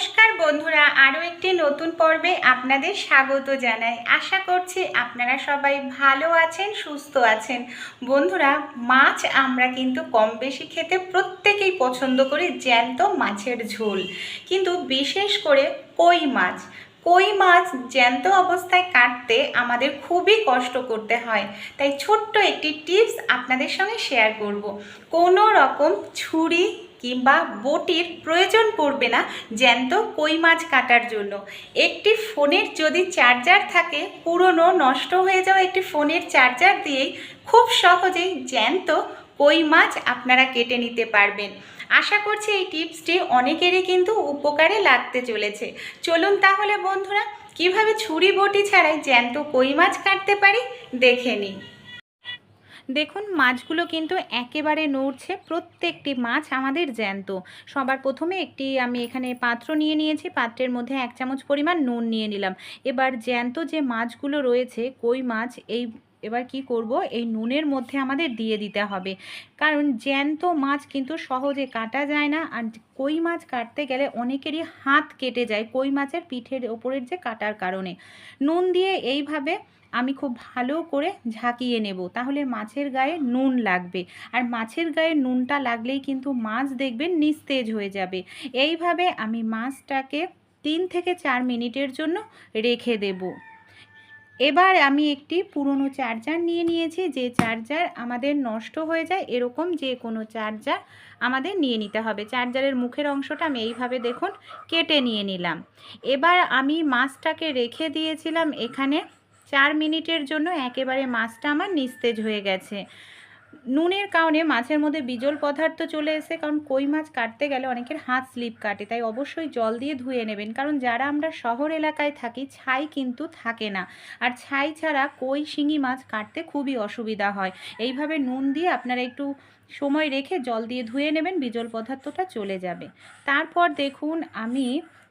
নমস্কার বন্ধুরা, আরও একটি নতুন পর্বে আপনাদের স্বাগত জানাই। আশা করছি আপনারা সবাই ভালো আছেন, সুস্থ আছেন। বন্ধুরা, মাছ আমরা কিন্তু কম বেশি খেতে প্রত্যেকেই পছন্দ করি জ্যান্ত মাছের ঝোল। কিন্তু বিশেষ করে কই মাছ। কই মাছ জ্যান্ত অবস্থায় কাটতে আমাদের খুবই কষ্ট করতে হয়। তাই ছোট্ট একটি টিপস আপনাদের সঙ্গে শেয়ার করব। কোনো রকম ছুরি কিংবা বটির প্রয়োজন পড়বে না জ্যান্ত কই মাছ কাটার জন্য। একটি ফোনের যদি চার্জার থাকে, পুরনো নষ্ট হয়ে যাওয়া একটি ফোনের চার্জার দিয়েই খুব সহজেই জ্যান্ত কই মাছ আপনারা কেটে নিতে পারবেন। আশা করছি এই টিপসটি অনেকেরই কিন্তু উপকারে লাগতে চলেছে। চলুন তাহলে বন্ধুরা, কীভাবে ছুরি বটি ছাড়াই জ্যান্ত কই মাছ কাটতে পারি? দেখে নিই। দেখুন, মাছগুলো কিন্তু একেবারে নড়ছে, প্রত্যেকটি মাছ আমাদের জ্যান্ত। সবার প্রথমে একটি আমি এখানে পাত্র নিয়ে নিয়েছি, পাত্রের মধ্যে এক চামচ পরিমাণ নুন নিয়ে নিলাম। এবার জ্যান্ত যে মাছগুলো রয়েছে, কই মাছ, এই এবার কি করব, এই নুনের মধ্যে আমাদের দিয়ে দিতে হবে। কারণ জ্যান্ত মাছ কিন্তু সহজে কাটা যায় না, আর কই মাছ কাটতে গেলে অনেকেরই হাত কেটে যায়, কই মাছের পিঠের ওপরের যে কাটার কারণে। নুন দিয়ে এইভাবে আমি খুব ভালো করে ঝাঁকিয়ে নেব। তাহলে মাছের গায়ে নুন লাগবে। আর মাছের গায়ে নুনটা লাগলেই কিন্তু মাছ দেখবেন নিস্তেজ হয়ে যাবে। এইভাবে আমি মাছটাকে তিন থেকে চার মিনিটের জন্য রেখে দেব। এবার আমি একটি পুরনো চার্জার নিয়ে নিয়েছি। যে চার্জার আমাদের নষ্ট হয়ে যায়, এরকম যে কোনো চার্জার আমাদের নিয়ে নিতে হবে। চার্জারের মুখের অংশটা আমি এইভাবে দেখুন, কেটে নিয়ে নিলাম। এবার আমি মাছটাকে রেখে দিয়েছিলাম এখানে চার মিনিটের জন্য একেবারে মাছটা আমার নিস্তেজ হয়ে গেছে। নুনের কারণে মাছের মধ্যে বিজল পদার্থ চলে এসে কারণ কই মাছ কাটতে গেলে অনেকের হাত স্লিপ কাটে, তাই অবশ্যই জল দিয়ে ধুয়ে নেবেন। কারণ যারা আমরা শহর এলাকায় থাকি, ছাই কিন্তু থাকে না। আর ছাই ছাড়া কই শিঙি মাছ কাটতে খুবই অসুবিধা হয়। এইভাবে নুন দিয়ে আপনারা একটু সময় রেখে জল দিয়ে ধুয়ে নেবেন, বিজল পদার্থটা চলে যাবে। তারপর দেখুন, আমি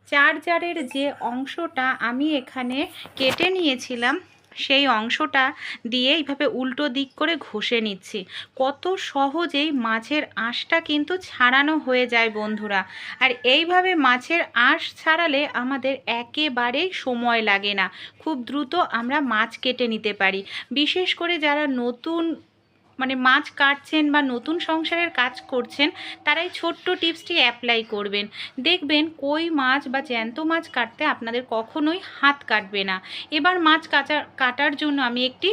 চার্জারের যে অংশটা আমি এখানে কেটে নিয়েছিলাম, সেই অংশটা দিয়ে এইভাবে উল্টো দিক করে ঘষে নিচ্ছি। কত সহজেই মাছের আঁশটা কিন্তু ছাড়ানো হয়ে যায় বন্ধুরা। আর এইভাবে মাছের আঁশ ছাড়ালে আমাদের একেবারেই সময় লাগে না। খুব দ্রুত আমরা মাছ কেটে নিতে পারি। বিশেষ করে যারা নতুন মানে মাছ কাটছেন বা নতুন সংসারের কাজ করছেন, তারা এই ছোট্ট টিপসটি অ্যাপ্লাই করবেন। দেখবেন কই মাছ বা জ্যান্ত মাছ কাটতে আপনাদের কখনোই হাত কাটবে না। এবার মাছ কাটা কাটার জন্য আমি একটি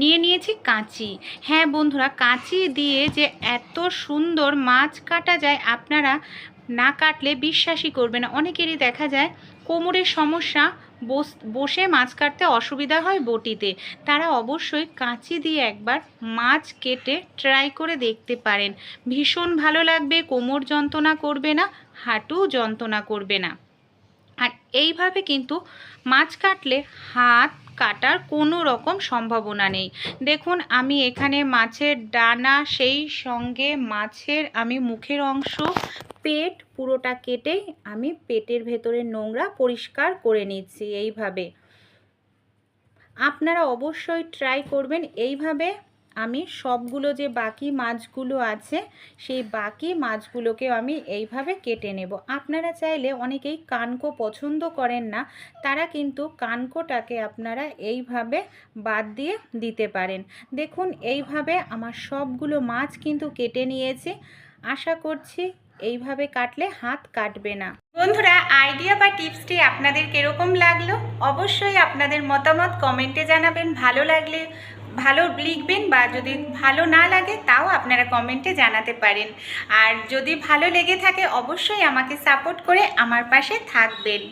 নিয়ে নিয়েছি কাঁচি। হ্যাঁ বন্ধুরা, কাঁচি দিয়ে যে এত সুন্দর মাছ কাটা যায়, আপনারা না কাটলে বিশ্বাসই করবে না। অনেকেরই দেখা যায় কোমরের সমস্যা বস- মাছ কাটতে অসুবিধা হয় বটিতে। তারা অবশ্যই কাঁচি দিয়ে একবার মাছ কেটে ট্রাই করে দেখতে পারেন। ভীষণ ভালো লাগবে, কোমর যন্ত্রণা করবে না হাঁটু যন্ত্রণা করবে না। এইভাবে কিন্তু মাছ কাটলে হাত কাটার কোনো রকম সম্ভাবনা নেই। দেখুন, আমি এখানে মাছের ডানা, সেই সঙ্গে মাছের আমি মুখের অংশ, পেট পুরোটা কেটেই আমি পেটের ভেতরে নোংরা পরিষ্কার করে নিচ্ছি এইভাবে। আপনারা অবশ্যই ট্রাই করবেন এইভাবে। আমি সবগুলো যে বাকি মাছগুলো আছে, সেই বাকি মাছগুলোকেও আমি এইভাবে কেটে নেব। আপনারা চাইলে অনেকেই কানকো পছন্দ করেন না, তারা কিন্তু কানকোটাকে আপনারা এইভাবে বাদ দিয়ে দিতে পারেন। দেখুন, এইভাবে আমার সবগুলো মাছ কিন্তু কেটে নিয়েছি। আশা করছি এইভাবে কাটলে হাত কাটবে না। বন্ধুরা, আইডিয়া বা টিপসটি আপনাদের কীরকম লাগল? অবশ্যই আপনাদের মতামত কমেন্টে জানাবেন। ভালো লাগলে ভালো লিখবেন বা যদি ভালো না লাগে তাও আপনারা কমেন্টে জানাতে পারেন। আর যদি ভালো লেগে থাকে অবশ্যই আমাকে সাপোর্ট করে আমার পাশে থাকবেন।